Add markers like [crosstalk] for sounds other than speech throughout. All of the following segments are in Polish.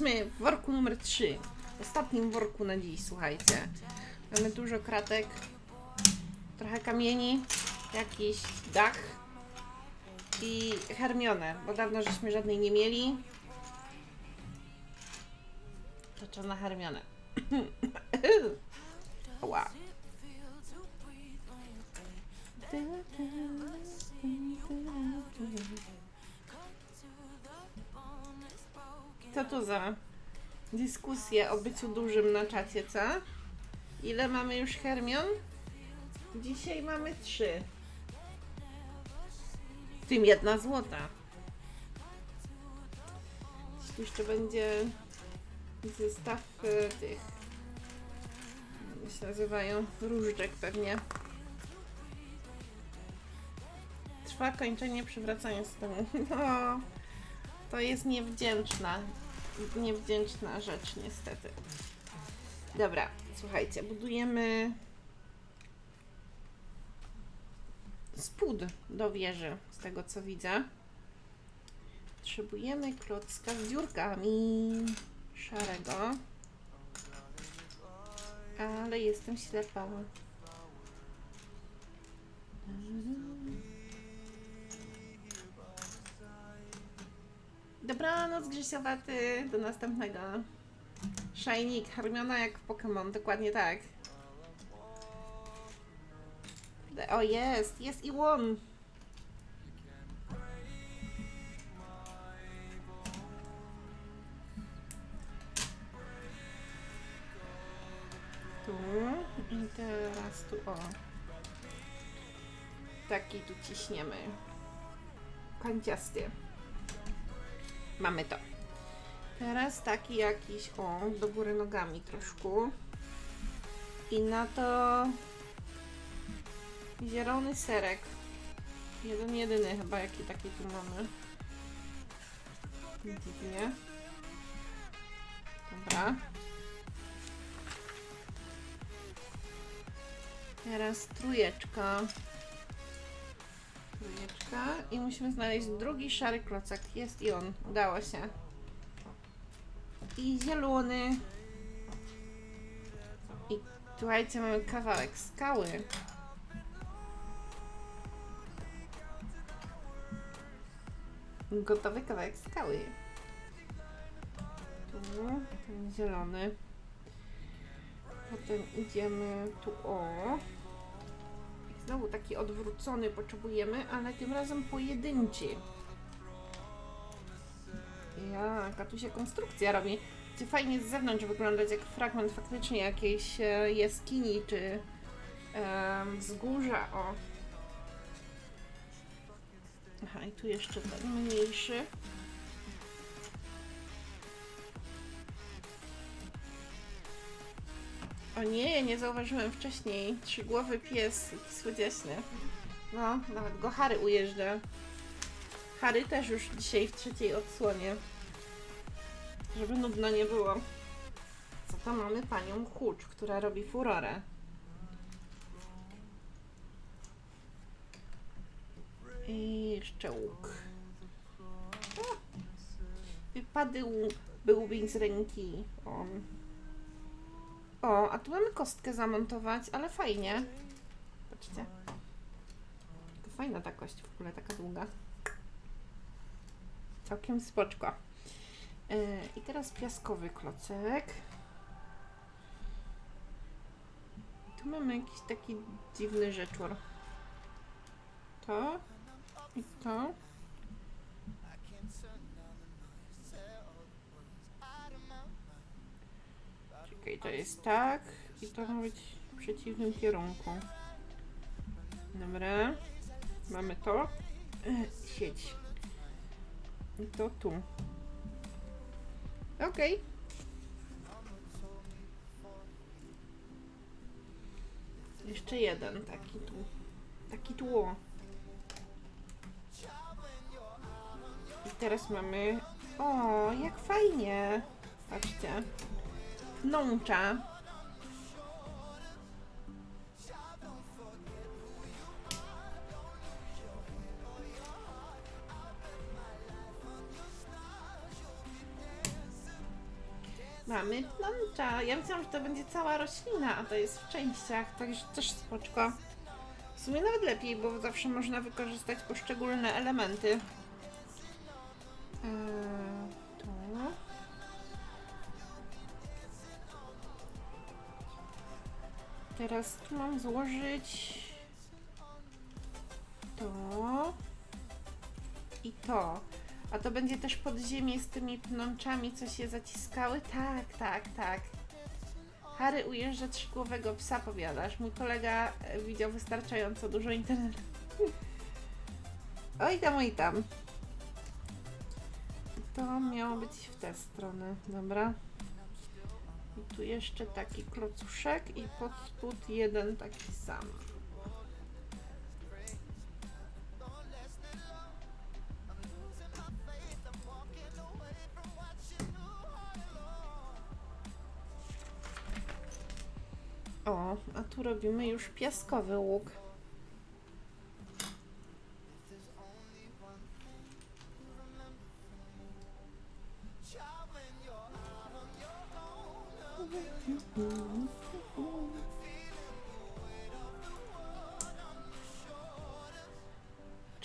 Jesteśmy w worku numer 3. Ostatnim worku na dziś, słuchajcie. Mamy dużo kratek, trochę kamieni, jakiś dach i Hermionę, bo dawno żeśmy żadnej nie mieli. To czas na Hermionę. [coughs] to za dyskusje o byciu dużym na czacie, co? Ile mamy już Hermion? Dzisiaj mamy trzy. W tym jedna złota. Jeśli jeszcze będzie zestaw e, tych, jak się nazywają, różdżek pewnie. Trwa kończenie przywracania stanu. [laughs] No, to jest niewdzięczna, niewdzięczna rzecz niestety. Dobra, słuchajcie, budujemy spód do wieży, z tego co widzę. Potrzebujemy klocka z dziurkami szarego. Ale jestem ślepa. Dobranoc Grzesiowaty, do następnego. Shiny Hermiona jak w Pokémon, dokładnie tak. O jest, jest i łon. Tu i teraz tu o. Taki tu ciśniemy. Kanciasty. Mamy to. Teraz taki jakiś, o, do góry nogami troszkę. I na to zielony serek. Jeden, jedyny chyba, jaki taki tu mamy. Dziwnie. Dobra. Teraz trójeczka. Trójeczka. I musimy znaleźć drugi szary klocek. Jest i on. Udało się. I zielony. I słuchajcie, mamy kawałek skały. Gotowy kawałek skały. Tu ten zielony. Potem idziemy tu o. Znowu taki odwrócony potrzebujemy, ale tym razem pojedynczy. Jaka tu się konstrukcja robi. Gdzie fajnie z zewnątrz wyglądać jak fragment faktycznie jakiejś e, jaskini czy wzgórza. O. Aha, i tu jeszcze ten mniejszy. O nie, nie zauważyłem wcześniej. Trzygłowy pies, jaki. No, nawet go Harry ujeżdża. Harry też już dzisiaj w trzeciej odsłonie. Żeby nudno nie było. Co to mamy panią Hucz, która robi furorę. I jeszcze łuk. O! Wypadł byłby z ręki. O. o, a tu mamy kostkę zamontować, ale fajnie. Patrzcie. Taka Fajna ta kość w ogóle, taka długa. Całkiem spoczko. Yy, I teraz piaskowy klocek. Tu mamy jakiś taki dziwny rzeczor. To i to. Czekaj, to jest tak i to ma być w przeciwnym kierunku. Dobra. Mamy to. E, Sieć. I to tu. Okej. Jeszcze jeden taki tu. Taki tło. I teraz mamy. O, jak fajnie! Patrzcie. Pnącza. Mamy pnącza. Ja myślałam, że to będzie cała roślina, a to jest w częściach, także też spoczko. W sumie nawet lepiej, bo zawsze można wykorzystać poszczególne elementy. Eee, Teraz tu mam złożyć to i to. A to będzie też podziemie z tymi pnączami, co się zaciskały? Tak, tak, tak. Harry ujeżdża trzygłowego psa, powiadasz. Mój kolega e, widział wystarczająco dużo internetu. Oj tam, oj tam. To miało być w tę stronę, dobra. Tu jeszcze taki klocuszek i pod spód jeden taki sam. O, a tu robimy już piaskowy łuk.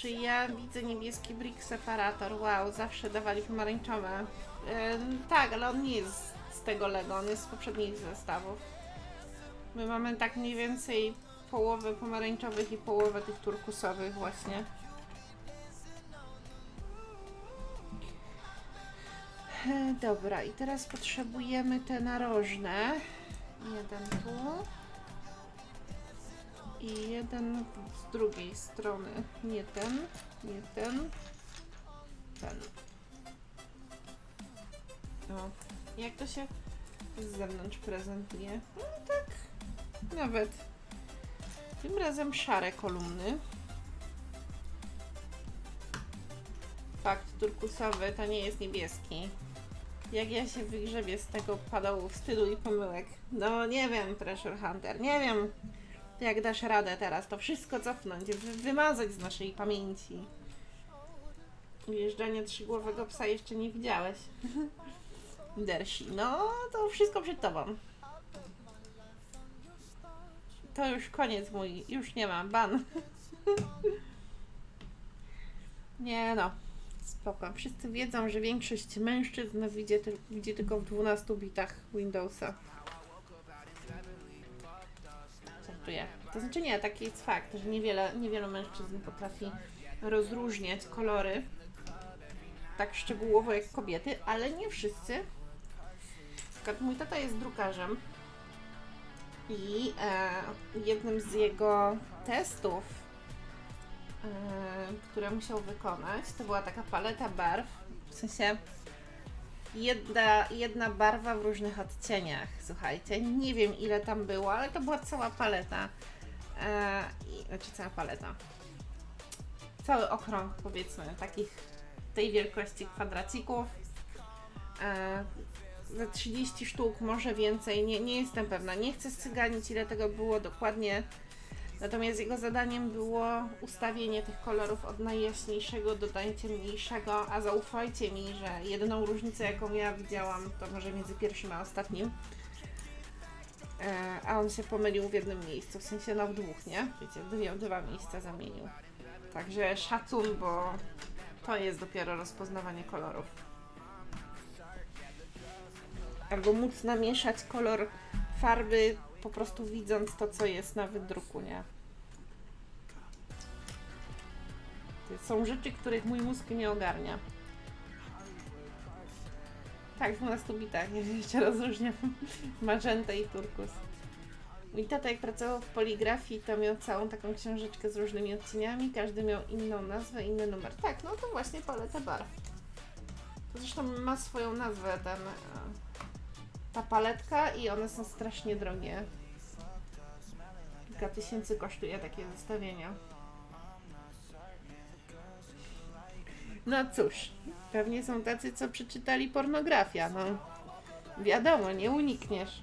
Ja widzę niebieski brick separator? Wow, zawsze dawali pomarańczowe. Ym, tak, ale on nie jest z tego Lego, on jest z poprzednich zestawów. My mamy tak mniej więcej połowę pomarańczowych i połowę tych turkusowych właśnie. E, Dobra, i teraz potrzebujemy te narożne. Jeden tu. I jeden z drugiej strony. Nie ten, nie ten, ten. O, jak to się z zewnątrz prezentuje? No tak, nawet. Tym razem szare kolumny. Fakt turkusowy to nie jest niebieski. Jak ja się wygrzebię z tego padołu wstydu i pomyłek? No nie wiem, Treasure Hunter, nie wiem jak dasz radę teraz to wszystko cofnąć, wy wymazać z naszej pamięci. Ujeżdżanie trzygłowego psa jeszcze nie widziałeś. [laughs] Dersi, no to wszystko przed tobą. To już koniec mój, już nie ma, ban. [laughs] nie no, spoko. Wszyscy wiedzą, że większość mężczyzn widzi, widzi tylko w 12 bitach Windowsa. To znaczy nie, taki jest fakt, że niewiele, niewielu mężczyzn potrafi rozróżniać kolory tak szczegółowo jak kobiety, ale nie wszyscy. Na przykład mój tata jest drukarzem i e, jednym z jego testów, e, które musiał wykonać, to była taka paleta barw, w sensie jedna, jedna barwa w różnych odcieniach, słuchajcie. Nie wiem ile tam było, ale to była cała paleta. E, znaczy cała paleta. Cały okrąg powiedzmy takich tej wielkości kwadracików. E, ze 30 sztuk, może więcej, nie, nie jestem pewna. Nie chcę scyganić ile tego było dokładnie. Natomiast jego zadaniem było ustawienie tych kolorów od najjaśniejszego do najciemniejszego, a zaufajcie mi, że jedyną różnicę jaką ja widziałam to może między pierwszym a ostatnim. E, a on się pomylił w jednym miejscu, w sensie no dwóch, nie? Wiecie, dwie, dwa miejsca zamienił. Także szacun, bo to jest dopiero rozpoznawanie kolorów. Albo móc namieszać kolor farby po prostu widząc to, co jest na wydruku, nie? Są rzeczy, których mój mózg nie ogarnia. Tak, w 12 bitach [laughs] jeszcze rozróżniam magentę i turkus. Mój tata jak pracował w poligrafii, to miał całą taką książeczkę z różnymi odcieniami, każdy miał inną nazwę, inny numer. Tak, no to właśnie paleta barw. Zresztą ma swoją nazwę ten, e, ta paletka i one są strasznie drogie. Kilka tysięcy kosztuje takie zestawienia. No cóż, pewnie są tacy, co przeczytali pornografia, no. Wiadomo, nie unikniesz.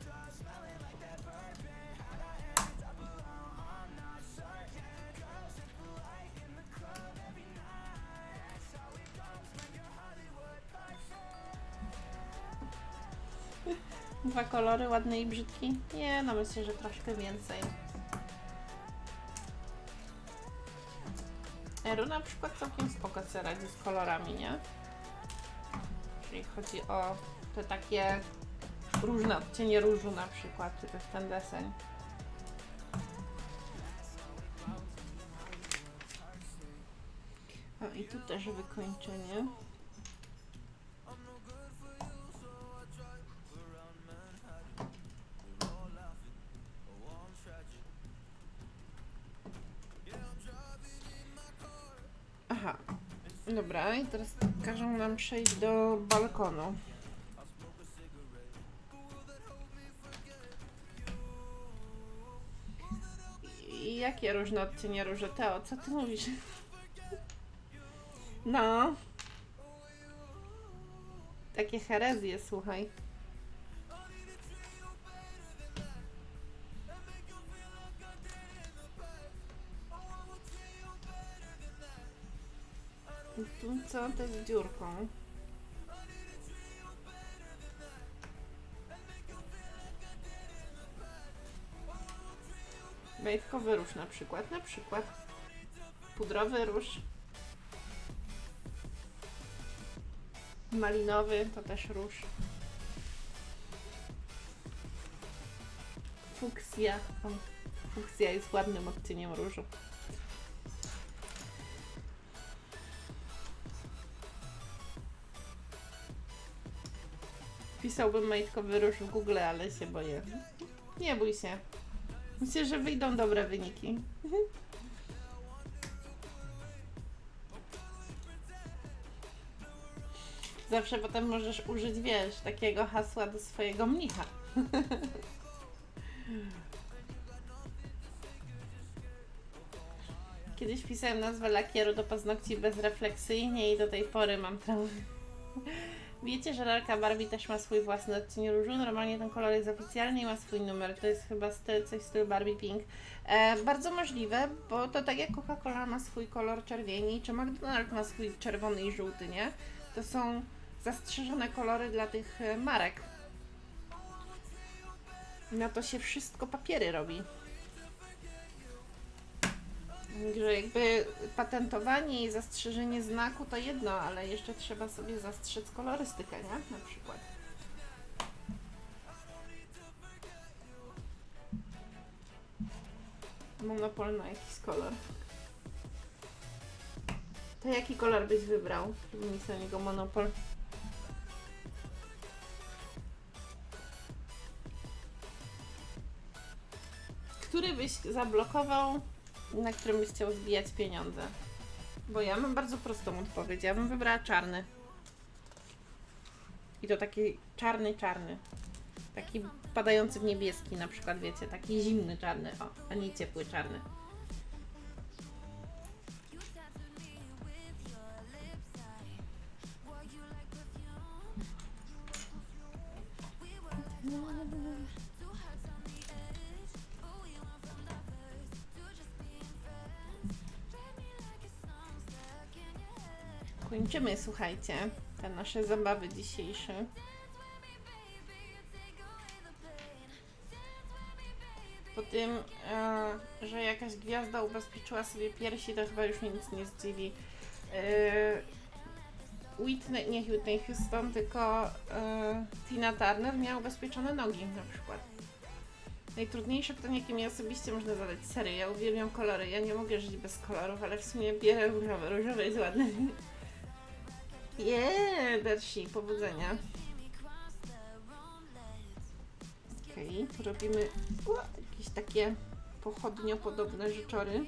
Dwa kolory, ładny i brzydki? Nie, no myślę, że troszkę więcej. Eru na przykład całkiem spoko sobie radzi z kolorami, nie? Jeżeli chodzi o te takie różne odcienie różu na przykład, czy też ten deseń. O, i tu też wykończenie. Każą nam przejść do balkonu. I jakie różne odcienie róży? Teo, co ty mówisz? No. Takie herezje, słuchaj. Co to z dziurką? Majtkowy róż na przykład, na przykład. Pudrowy róż. Malinowy to też róż. Fuksja. O, fuksja jest ładnym odcieniem różu. Pisałbym majtkowy róż w Google, ale się boję. Nie bój się. Myślę, że wyjdą dobre wyniki. Zawsze potem możesz użyć, wiesz, takiego hasła do swojego mnicha. [laughs] Kiedyś pisałem nazwę lakieru do paznokci bezrefleksyjnie i do tej pory mam traumę. Wiecie, że lalka Barbie też ma swój własny odcień różu. Normalnie ten kolor jest oficjalny i ma swój numer. To jest chyba styl, coś w stylu Barbie Pink. E, bardzo możliwe, bo to tak jak Coca-Cola ma swój kolor czerwieni, czy McDonald's ma swój czerwony i żółty, nie? To są zastrzeżone kolory dla tych e, marek. Na to się wszystko papiery robi. Że jakby patentowanie i zastrzeżenie znaku to jedno, ale jeszcze trzeba sobie zastrzec kolorystykę, nie? Na przykład. Monopol na jakiś kolor. To jaki kolor byś wybrał, żeby mieć na niego monopol? Który byś zablokował na którym byś chciał zbijać pieniądze? Bo ja mam bardzo prostą odpowiedź. Ja bym wybrała czarny. I to taki czarny, czarny. Taki padający w niebieski na przykład, wiecie, taki zimny czarny, o, a nie ciepły czarny. Kończymy, słuchajcie, te nasze zabawy dzisiejsze. Po tym, e, że jakaś gwiazda ubezpieczyła sobie piersi, to chyba już nic nie zdziwi. E, Whitney, nie Whitney Houston, tylko e, Tina Turner miała ubezpieczone nogi na przykład. Najtrudniejsze pytanie, jakie mi osobiście można zadać. Serio, ja uwielbiam kolory. Ja nie mogę żyć bez kolorów, ale w sumie bierę różowy. Różowy jest ładny. Yeah, Dersi, powodzenia. Okej, tu robimy jakieś takie pochodniopodobne rzeczory.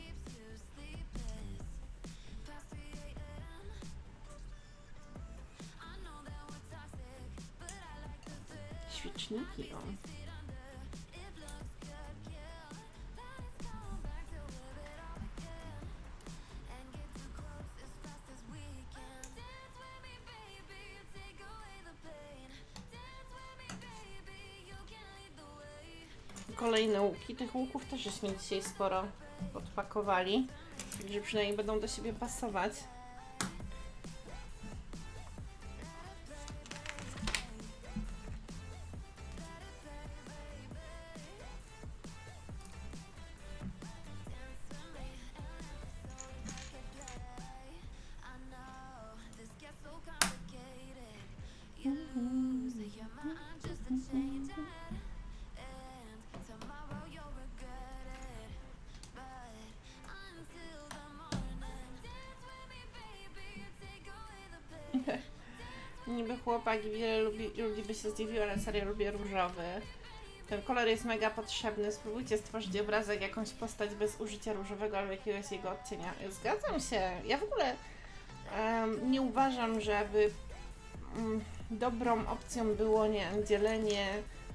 Łuki. Tych łuków też żeśmy dzisiaj sporo odpakowali. Także przynajmniej będą do siebie pasować. Niby chłopak i wiele ludzi by się zdziwiło, ale serio lubię różowy. Ten kolor jest mega potrzebny. Spróbujcie stworzyć obrazek, jakąś postać bez użycia różowego albo jakiegoś jego odcienia. Zgadzam się. Ja w ogóle em, nie uważam, żeby mm, dobrą opcją było nie dzielenie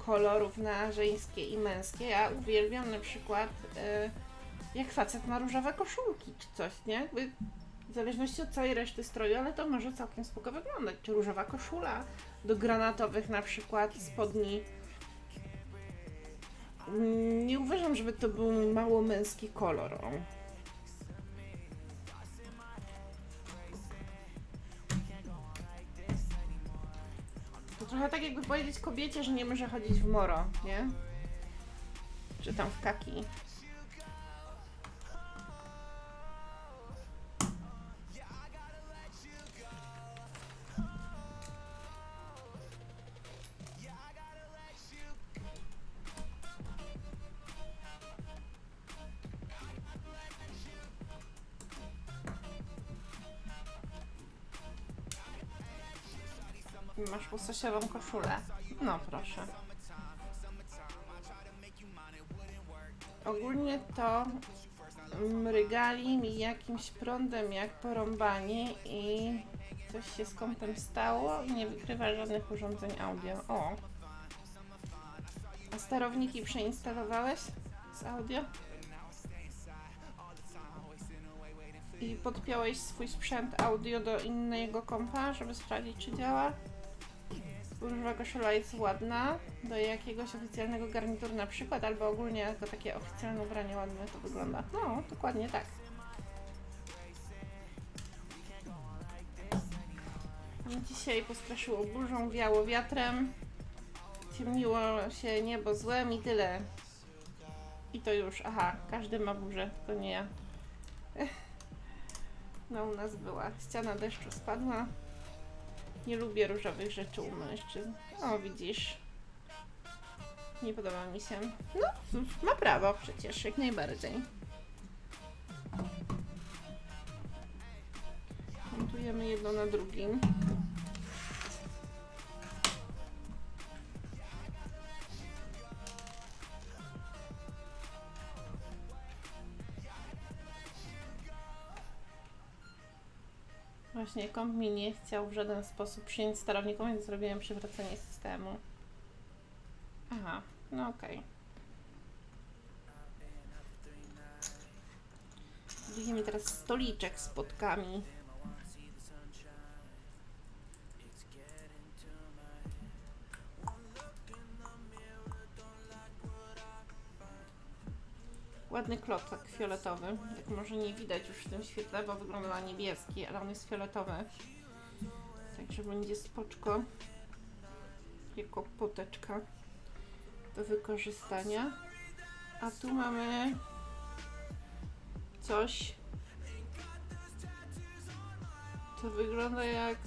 kolorów na żeńskie i męskie. Ja uwielbiam na przykład e, jak facet ma różowe koszulki czy coś, nie? Jakby w zależności od całej reszty stroju, ale to może całkiem spoko wyglądać. Czy różowa koszula do granatowych na przykład spodni. Mm, Nie uważam, żeby to był mało męski kolor. To trochę tak jakby powiedzieć kobiecie, że nie może chodzić w moro, nie? Czy tam w kaki. Łososiową koszulę. No proszę. Ogólnie to mrygali mi jakimś prądem jak porąbani i coś się z kąpem stało i nie wykrywa żadnych urządzeń audio. O! A sterowniki przeinstalowałeś z audio? I podpiąłeś swój sprzęt audio do innego kompa, żeby sprawdzić, czy działa? Różowa koszula jest ładna do jakiegoś oficjalnego garnituru na przykład, albo ogólnie jako takie oficjalne ubranie ładne to wygląda. No, dokładnie tak. Mnie Dzisiaj postraszyło burzą, wiało wiatrem, ciemniło się niebo złem i tyle. I to już, aha, każdy ma burzę, tylko nie ja. No u nas była. Ściana deszczu spadła. Nie lubię różowych rzeczy u mężczyzn. O, widzisz. Nie podoba mi się. No, ma prawo przecież, jak najbardziej. Montujemy jedno na drugim. Właśnie komp mi nie chciał w żaden sposób przyjąć sterowników, więc zrobiłem przywrócenie systemu. Aha, no okej. Okay. mi teraz stoliczek z spotkami. Ładny klocek fioletowy. Jak może nie widać już w tym świetle, bo wygląda na niebieski, ale on jest fioletowy. Także będzie spoczko. Jako poteczka do wykorzystania. A tu mamy coś, co wygląda jak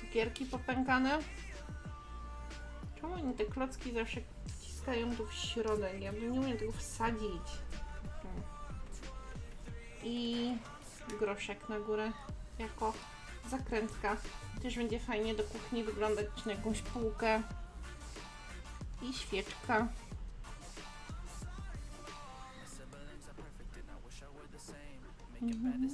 cukierki popękane. Czemu oni te klocki zawsze wstają tu w środek. Ja bym nie umiem tego wsadzić. I groszek na górę jako zakrętka. Też będzie fajnie do kuchni wyglądać na jakąś półkę. I świeczka. Mm -hmm.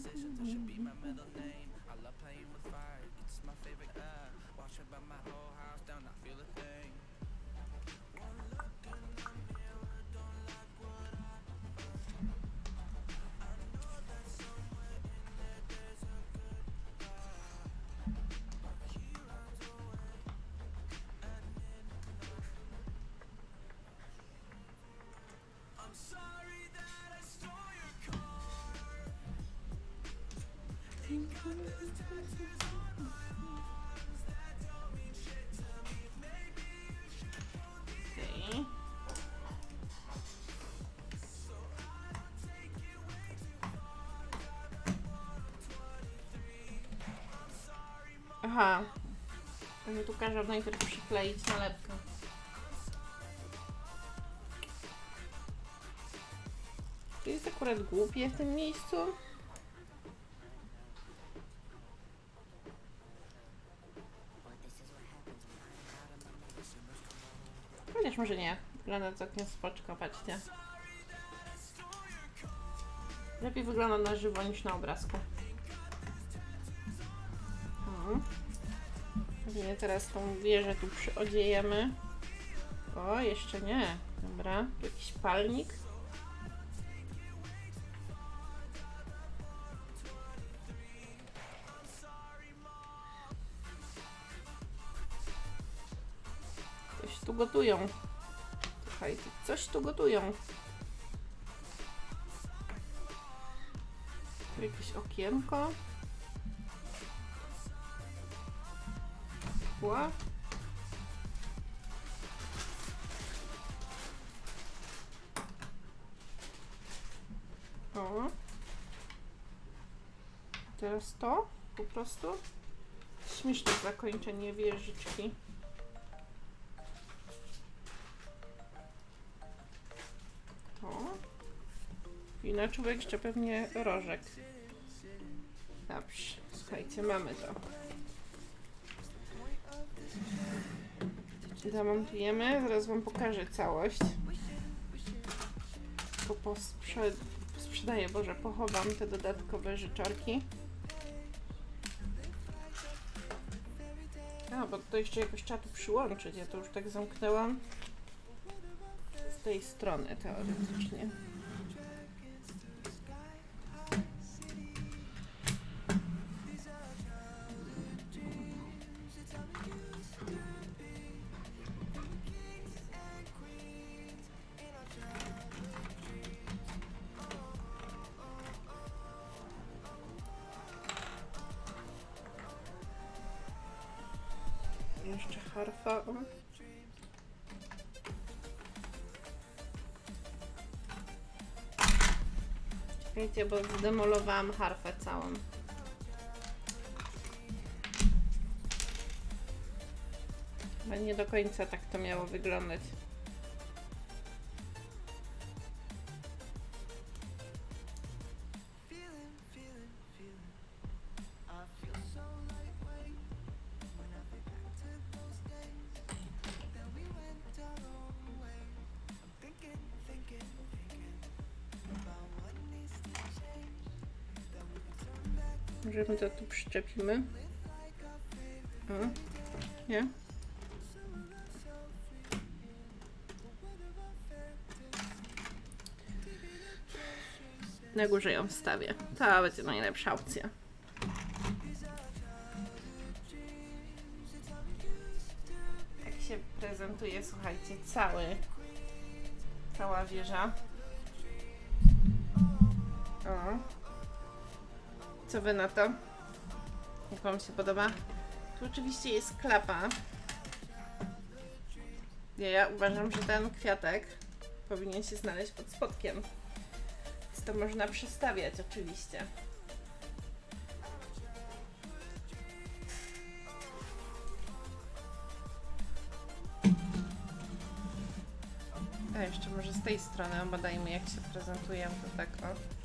Okej. Aha. Oni tu każą najpierw przykleić nalepkę. To jest akurat głupie w tym miejscu. Może nie. Wygląda całkiem spoczko, patrzcie. Lepiej wygląda na żywo niż na obrazku. Mhm. Pewnie teraz tą wieżę tu przyodziejemy. O, jeszcze nie. Dobra, tu jakiś palnik. Coś tu gotują. Słuchajcie, coś tu gotują. Tu jakieś okienko. Ła. O. Teraz to po prostu. Śmieszne zakończenie wieżyczki. Czubek jeszcze pewnie rożek. Dobrze, słuchajcie, mamy to. Zamontujemy, zaraz wam pokażę całość. Tylko posprze sprzedaję, Boże, pochowam te dodatkowe życzorki. A, bo to jeszcze jakoś trzeba tu przyłączyć. Ja to już tak zamknęłam z tej strony teoretycznie. Bo zdemolowałam harfę całą. Chyba nie do końca tak to miało wyglądać. Może my to tu przyczepimy. O, nie? Na górze ją wstawię. To będzie najlepsza opcja. Tak się prezentuje, słuchajcie, cały, cała wieża. Co wy na to? Jak wam się podoba? Tu oczywiście jest klapa. Ja, ja uważam, że ten kwiatek powinien się znaleźć pod spodkiem. Więc to można przestawiać oczywiście. A jeszcze może z tej strony badajmy jak się prezentuję, to tak o.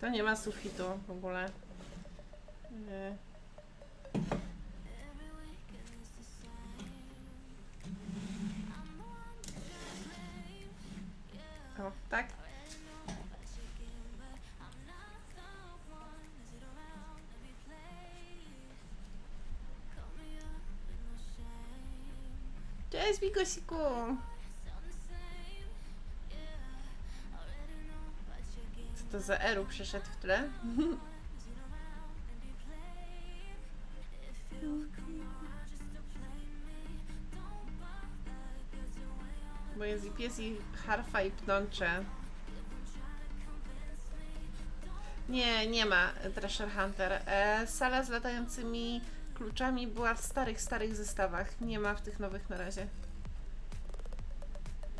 To nie ma sufitu w ogóle. Nie. O, tak? Cześć, Bigosiku! To za Eru przyszedł w tle? jest i pies, i harfa, i pnącze. Nie, nie ma Treasure Hunter. E, sala z latającymi kluczami była w starych, starych zestawach. Nie ma w tych nowych na razie.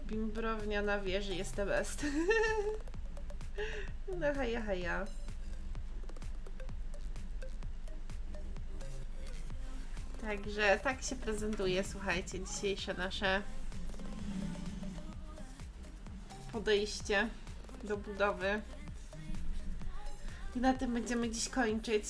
Bimbrownia na wieży jest the best. [laughs] no haja, haja. Także tak się prezentuje, słuchajcie, dzisiejsze nasze podejście do budowy. I na tym będziemy dziś kończyć.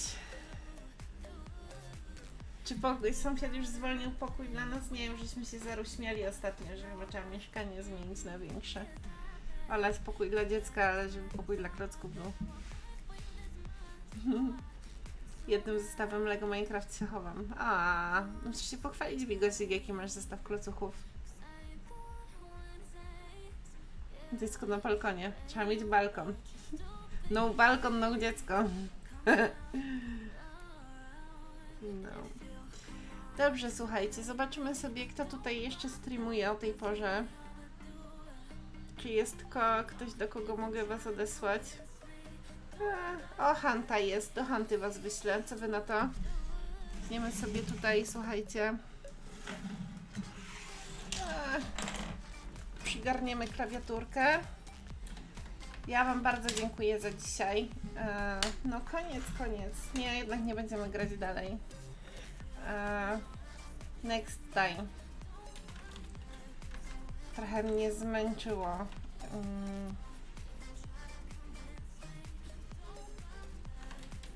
Czy pokój, sąsiad już zwolnił pokój dla nas? Nie wiem, żeśmy się zero śmiali ostatnio, że chyba trzeba mieszkanie zmienić na większe. Olać pokój dla dziecka, ale żeby pokój dla klocków był. [laughs] Jednym zestawem Lego Minecraft się chowam. A, musisz się pochwalić, Bigosik, jaki masz zestaw klocuchów. Dziecko na balkonie. Trzeba mieć balkon. [laughs] No balkon, no dziecko. [laughs] No. Dobrze, słuchajcie, zobaczymy sobie, kto tutaj jeszcze streamuje o tej porze. Czy jest ko ktoś, do kogo mogę was odesłać? E, o, Hanta jest. Do Hanty was wyślę. Co wy na to? Weźmiemy sobie tutaj, słuchajcie. E, przygarniemy klawiaturkę. Ja Wam bardzo dziękuję za dzisiaj. E, no koniec, koniec. Nie, jednak nie będziemy grać dalej. E, next time. Trochę mnie zmęczyło. Mm.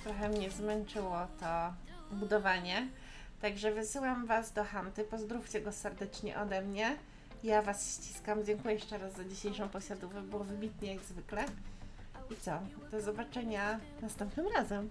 Trochę mnie zmęczyło to budowanie. Także wysyłam Was do Hanty. Pozdrówcie go serdecznie ode mnie. Ja Was ściskam. Dziękuję jeszcze raz za dzisiejszą posiadówę. Było wybitnie jak zwykle. I co? Do zobaczenia następnym razem.